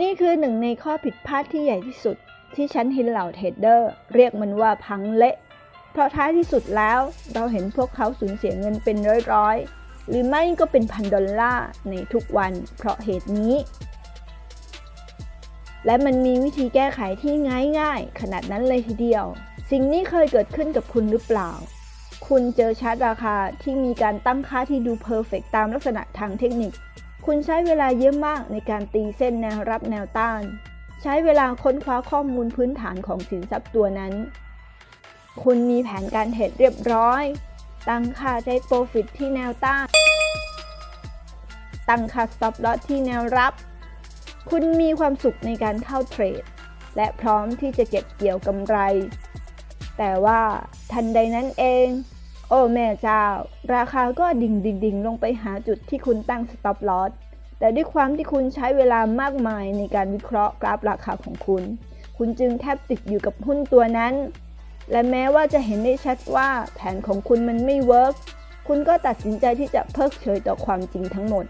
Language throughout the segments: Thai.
นี่คือหนึ่งในข้อผิดพลาดที่ใหญ่ที่สุด ที่ฉันเห็นเหล่าเทรดเดอร์ เรียกมันว่าพังเละ เพราะท้ายที่สุดแล้วเราเห็นพวกเขาสูญเสียเงินเป็นร้อยๆ หรือไม่ก็เป็นพันดอลลาร์ในทุกวัน เพราะเหตุนี้ และมันมีวิธีแก้ไขที่ง่ายๆ ขนาดนั้นเลยทีเดียว สิ่งนี้เคยเกิดขึ้นกับคุณหรือเปล่า คุณเจอชาร์ตราคาที่มีการตั้งค่าที่ดูเพอร์เฟกตามลักษณะทางเทคนิค คุณใช้เวลาเยอะมากในการตีเส้นแนวรับแนวต้าน ใช้เวลาค้นคว้าข้อมูลพื้นฐานของสินทรัพย์ตัวนั้น คุณมีแผนการเทรดเรียบร้อย ตั้งค่า take profit ที่แนวต้าน ตั้งค่า stop loss ที่แนวรับ คุณมีความสุขในการเข้าเทรด และพร้อมที่จะเก็บเกี่ยวกำไร แต่ว่าทันใดนั้นเอง โอ้แม่เจ้า ราคาก็ดิ่งดิ่งดิ่งลงไปหาจุดที่คุณตั้ง stop loss แต่ด้วยความที่คุณใช้เวลามากมายในการวิเคราะห์กราฟราคาของคุณ คุณจึงแทบติดอยู่กับหุ้นตัวนั้น และแม้ว่าจะเห็นได้ชัดว่าแผนของคุณมันไม่เวิร์กคุณก็ตัดสินใจที่จะเพิกเฉยต่อความจริงทั้งหมด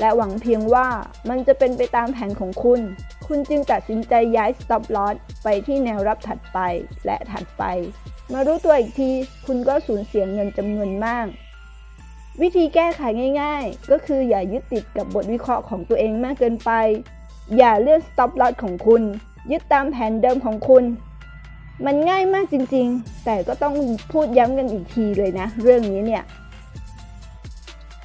และหวังเพียงว่ามันจะเป็นไปตามแผนของคุณ คุณจึงตัดสินใจย้าย stop loss ไปที่แนวรับถัดไปและถัดไป มารู้ตัวอีกที คุณก็สูญเสียเงินจำนวนมาก วิธีแก้ไขง่าย ๆ ก็คืออย่ายึดติดกับบทวิเคราะห์ของตัวเองมากเกินไป อย่าเลื่อน stop loss ของคุณ ยึดตามแผนเดิมของคุณ มันง่ายมากจริงๆ แต่ก็ต้องพูดย้ำกันอีกทีเลยนะ เรื่องนี้เนี่ย